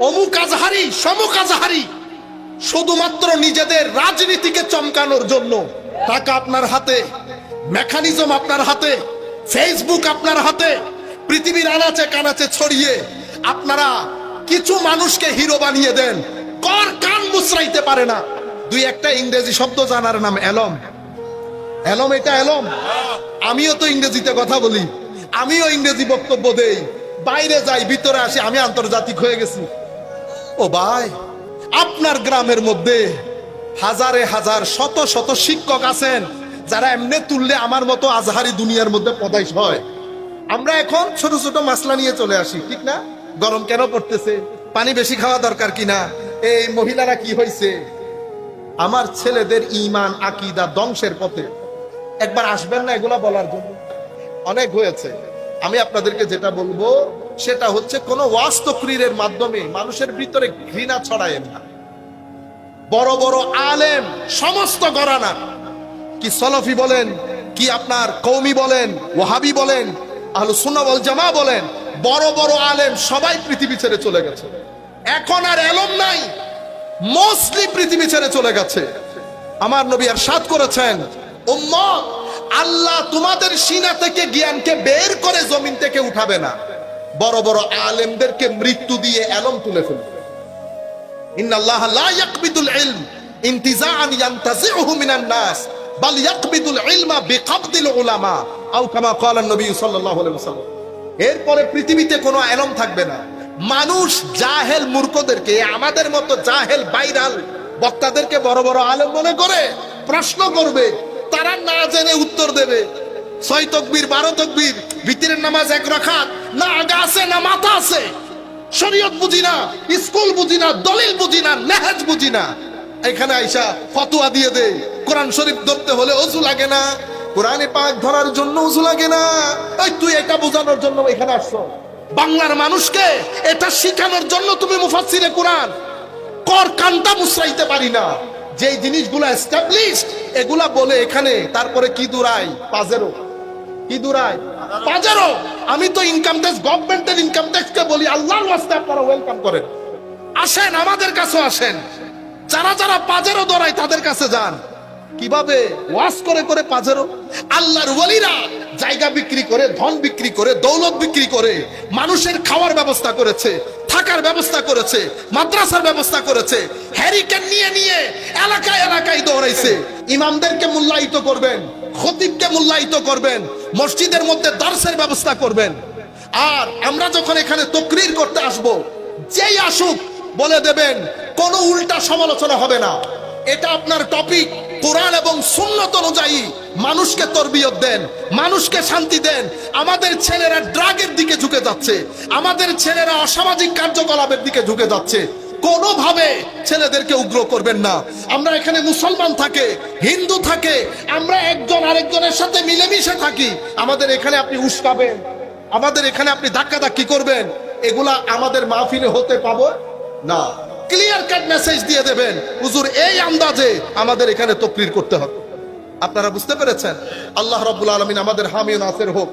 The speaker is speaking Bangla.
অমুক আজহারি, সমুক আজহারি। শুধুমাত্র নিজেদের রাজনীতিকে চমকানোর জন্য। টাকা আপনার হাতে, মেকানিজম আপনার হাতে, ফেসবুক আপনার হাতে, পৃথিবীর আনাচে কানাচে ছড়িয়ে আপনারা কিছু মানুষকে হিরো বানিয়ে দেন। কর কান মুচড়াইতে পারে না। দুই একটা ইংরেজি শব্দ জানার নাম এলম এলম এটা এলম আমিও তো ইংরেজিতে কথা বলি। আমিও ইংরেজি বক্তব্য দেই। বাইরে যাই, ভিতরে আসি, আমি আন্তর্জাতিক হয়ে গেছি। ও ভাই, আপনার গ্রামের মধ্যে হাজারে হাজার, শত শত শিক্ষক আছেন, যারা এমনি তুললে আমার মতো আজহারি দুনিয়ার মধ্যে পদাইশ হয়। আমরা এখন ছোট ছোট মাসলা নিয়ে চলে আসি, ঠিক না? গরম কেন পড়তেছে? পানি বেশি খাওয়া দরকার কিনা এই মহিলারা কি হয়েছে আমার ছেলেদের ইমান আকিদা ধ্বংসের পথে। একবার আসবেন না এগুলা বলার জন্য। অনেক হয়েছে। আমি আপনাদেরকে যেটা বলব সেটা হচ্ছে কোন ওয়াজ মাধ্যমে মানুষের ভিতরে ঘৃণা ছড়ায় না। বড় বড় আলেম, সমস্ত গরানা কি সলফি বলেন, কি আপনার কৌমি বলেন ওহাবি বলেন আহলু ওয়াল জামা বলেন, বড় বড় আলেম সবাই পৃথিবী ছেড়ে চলে গেছে। এখন আর এলম নাই, মোস্টলি পৃথিবী ছেড়ে চলে গেছে। আমার নবী আর সাত করেছেন, উম্মত, আল্লাহ তোমাদের সিনা থেকে জ্ঞানকে বের করে জমিন থেকে উঠাবে না। বড় বড় আলেমদেরকে মৃত্যু দিয়ে এলম তুলে ফেলবে। বাল ইয়াকবিদুল ইলমা উলামা, আও কামা নবী সাল্লাল্লাহু আলাইহি ওয়াসাল্লাম। এরপরে পৃথিবীতে কোনো এলম থাকবে না। মানুষ জাহেল মূর্খদেরকে, আমাদের মতো জাহেল বাইরাল বক্তাদেরকে বড় বড় আলেম মনে করে প্রশ্ন করবে, তারা না জেনে উত্তর দেবে। ছয় তকবীর, বারো তকবীর ভিতরের নামাজ এক রাখাত, না না, মাথা আছে। শরীয়ত বুঝি না, স্কুল বুঝি না, দলিল বুঝি না, নেহাজ বুঝি না। এখানে আইসা ফতোয়া দিয়ে দে। কোরআন শরীফ ধরতে হলে অজু লাগে না, কোরআনে পাক ধরার জন্য অজু লাগে না। এই, তুই এটা বোঝানোর জন্য এখানে আসছো। বাংলার মানুষকে এটা শিখানোর জন্য তুমি মুফাসসিরে কোরআন। কর কান্তা মুসরাইতে পারি না। যে জিনিসগুলো এস্টাবলিশড এগুলা বলে এখানে, তারপরে কি দূরাই পাজেরো পাজেরো আমি তো ইনকাম ট্যাক্স ইনকাম বলি ওয়েলকাম আসেন, আমাদের কাছে আসেন। যারা যারা দৌড়ায় তাদের কাছে যান। কীভাবে? করে করে আল্লাহর ওয়ালিরা জায়গা বিক্রি করে, ধন বিক্রি করে, দৌলত বিক্রি করে, মানুষের খাওয়ার ব্যবস্থা করেছে, থাকার ব্যবস্থা করেছে, মাদ্রাসার ব্যবস্থা করেছে হ্যারিকেন নিয়ে নিয়ে এলাকায় এলাকায় দৌড়াইছে। ইমামদেরকে মূল্যায়িত করবেন। খতিবকে মূল্যায়িত করবেন, মসজিদের মধ্যে দর্শের ব্যবস্থা করবেন। আর আমরা যখন এখানে তকরির করতে আসব, যেই আসুক, বলে দেবেন, কোনো উল্টা সমালোচনা হবে না। এটা আপনার টপিক, কোরআন এবং সুন্নত অনুযায়ী মানুষকে তরবিয়ত দেন, মানুষকে শান্তি দেন। আমাদের ছেলেরা ড্রাগের দিকে ঝুঁকে যাচ্ছে, আমাদের ছেলেরা অসামাজিক কার্যকলাপের দিকে ঝুঁকে যাচ্ছে। কোনোভাবে ছেলেদেরকে উগ্র করবেন না। আমরা এখানে মুসলমান থাকে, হিন্দু থাকে, আমরা একজন আরেকজনের সাথে মিলেমিশে থাকি। আমাদের এখানে আপনি উস্কাবেন, আমাদের এখানে আপনি ধাক্কা ধাক্কি করবেন। এগুলা আমাদের মাহফিলে হতে পাবো না। ক্লিয়ার কাট মেসেজ দিয়ে দেবেন, হুজুর, এই আন্দাজে আমাদের এখানে তকরির করতে হবে। আপনারা বুঝতে পেরেছেন? আল্লাহ রাব্বুল আলামিন আমাদের হামি ও নাসির হোক